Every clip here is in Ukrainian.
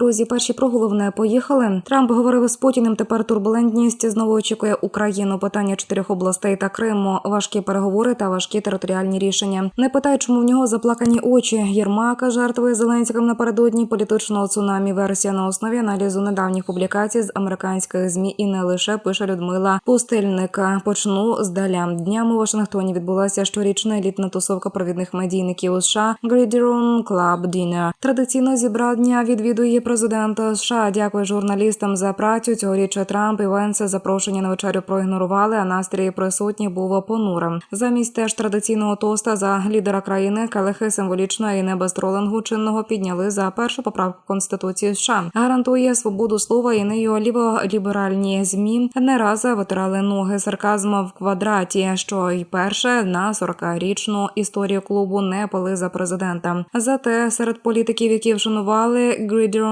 друзі, перші про головне поїхали. Трамп говорив з Путіним. Тепер турбулентність знову очікує Україну. Питання чотирьох областей та Криму. Важкі переговори та важкі територіальні рішення. Не питай, чому в нього заплакані очі. Єрмака жертвує Зеленським напередодні політичного цунамі. Версія на основі аналізу недавніх публікацій з американських змі і не лише пише Людмила Пустельника. Почну здаля. Днями у Вашингтоні відбулася щорічна елітна тусовка провідних медійників у США Gridiron Club Dinner. Традиційно зібрання відвідує президента США. Дякую журналістам за працю. Цьогоріч Трамп і Венсе запрошення на вечерю проігнорували, а настрій присутніх був понурим. Замість теж традиційного тоста за лідера країни келихи символічно і не без тролингу чинного підняли за першу поправку конституції США. Гарантує свободу слова і нею ліволіберальні змі не раз витирали ноги сарказму в квадраті, що й перше на 40-річну історію клубу не пили за президента. Зате серед політиків, які вшанували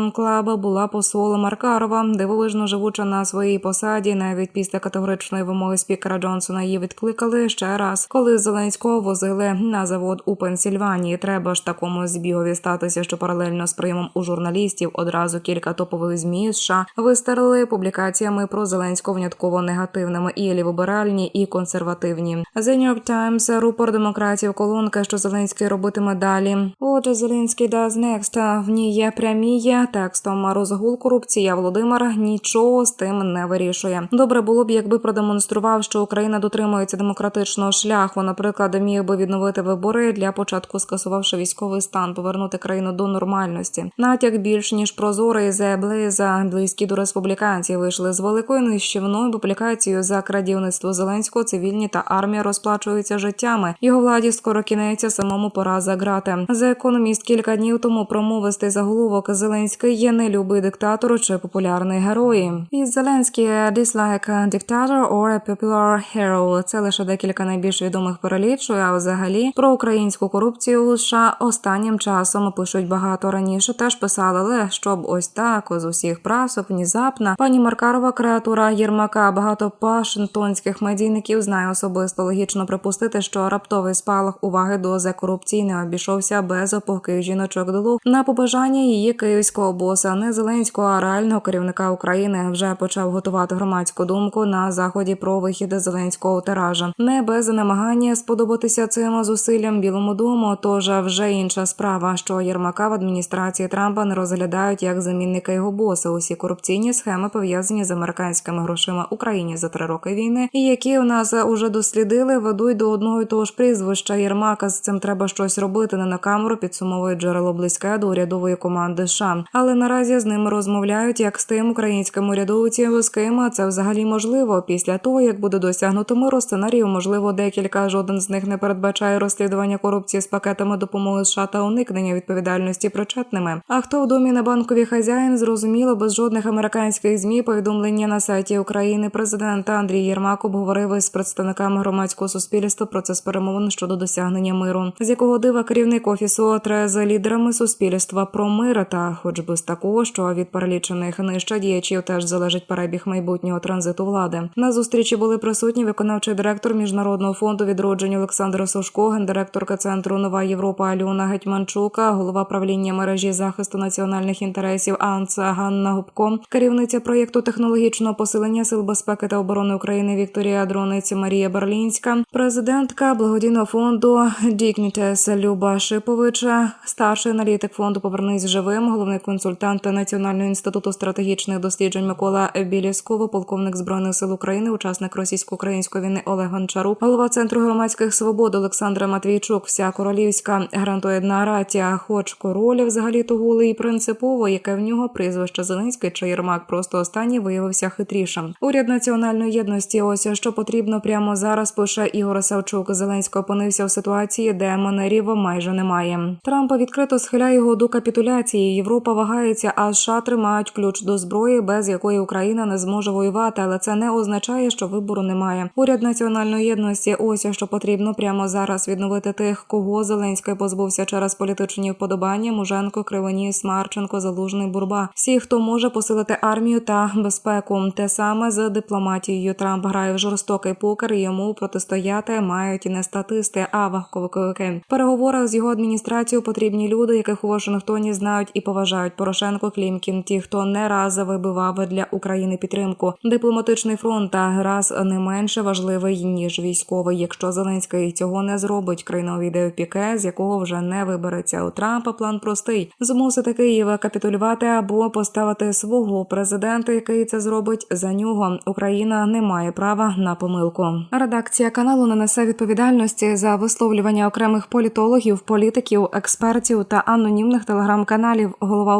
Gridiron Club, була посол Маркарова, дивовижно живуча на своїй посаді. Навіть після категоричної вимоги спікера Джонсона її відкликали ще раз, коли Зеленського возили на завод у Пенсільванії. Треба ж такому збігові статися, що паралельно з приймом у журналістів одразу кілька топових змі США вистерли публікаціями про Зеленського внятково негативними і лівоберальні, і консервативні. The New York Times, рупор демократів, колонка, що Зеленський робитиме далі. Отже, Зеленський does next. В ній є прямі є текстом розгул корупція. Володимир нічого з тим не вирішує. Добре було б, якби продемонстрував, що Україна дотримується демократичного шляху. Наприклад, міг би відновити вибори для початку, скасувавши військовий стан, повернути країну до нормальності. Натяк більш ніж прозорий за Блейза, близькі до республіканців, вийшли з великою нищівною публікацією за крадівництво Зеленського. Цивільні та армія розплачуються життями. Його владі скоро кінеться самому пора за грати. За економіст кілька днів тому промовистий заголовок Зеленський є нелюбий диктатор чи популярний герой. І Зеленський dislike a dictator or a popular hero. Це лише декілька найбільш відомих перелічує. А взагалі про українську корупцію у США останнім часом пишуть багато раніше. Теж писали, але щоб ось так з усіх прасок внезапно. Пані Маркарова, креатура Єрмака, багато пашингтонських медійників знає особисто логічно припустити, що раптовий спалах уваги до за корупції не обійшовся без опухих жіночок долу на побажання її київського боса, не зеленського, а реального керівника України вже почав готувати громадську думку на заході про вихід зеленського тиража. Не без намагання сподобатися цим зусиллям Білому дому. Тож вже інша справа, що Єрмака в адміністрації Трампа не розглядають як замінника його боса. Усі корупційні схеми пов'язані з американськими грошима Україні за три роки війни, і які у нас уже дослідили, ведуть до одного і того ж прізвища Єрмака. З цим треба щось робити не на камеру. Підсумовує джерело близьке до урядової команди. США. Але наразі з ними розмовляють як з тим українським урядовцем, з ким це взагалі можливо. Після того як буде досягнуто миру, сценарію можливо декілька. Жоден з них не передбачає розслідування корупції з пакетами допомоги США та уникнення відповідальності причетними. А хто в домі на банковій хазяїн зрозуміло без жодних американських змі повідомлення на сайті України президента Андрій Єрмак обговорив із представниками громадського суспільства процес перемовин щодо досягнення миру, з якого дива керівник офісу тре з лідерами суспільства про мир та, хоч би з такого, що від перелічених нижче діячів теж залежить перебіг майбутнього транзиту влади. На зустрічі були присутні виконавчий директор міжнародного фонду відродження Олександр Сушко, гендиректорка центру Нова Європа Альона Гетьманчука, голова правління мережі захисту національних інтересів Анца Ганна Губко, керівниця проєкту технологічного посилення сил безпеки та оборони України Вікторія Дрониць Марія Берлінська, президентка благодійного фонду Дігнітес Люба Шиповича, старший аналітик фонду Повернись живим, головний консультант Національного інституту стратегічних досліджень Микола Білєскова, полковник збройних сил України, учасник російсько-української війни Олег Гончарук, голова центру громадських свобод Олександра Матвійчук, вся королівська грантоєдна ратія, хоч король взагалі то і принципово, яке в нього прізвище Зеленський чи Єрмак, просто останній виявився хитрішим. Уряд національної єдності. Ось що потрібно прямо зараз. Пише Ігор Савчук. Зеленський опинився в ситуації, де манерів майже немає. Трампа відкрито схиляє його до капітуляції. Європа вагається, а США тримають ключ до зброї, без якої Україна не зможе воювати. Але це не означає, що вибору немає. Уряд національної єдності. Ось що потрібно прямо зараз відновити тих, кого Зеленський позбувся через політичні вподобання. Муженко, Кривоніс, Марченко, Залужний, Бурба. Всі, хто може посилити армію та безпеку. Те саме з дипломатією. Трамп грає в жорстокий покер. Йому протистояти мають не статисти, а вахковики. В переговорах з його адміністрацією потрібні люди, яких у Вашингтоні знають і поважають. Вважають Порошенко Клімкін. Ті, хто не раз вибивав для України підтримку. Дипломатичний фронт та раз не менше важливий ніж військовий. Якщо Зеленський цього не зробить, країна увійде в піке, з якого вже не вибереться. У Трампа план простий: змусити Київ капітулювати або поставити свого президента, який це зробить за нього. Україна не має права на помилку. Редакція каналу не несе відповідальності за висловлювання окремих політологів, політиків, експертів та анонімних телеграм-каналів. Голова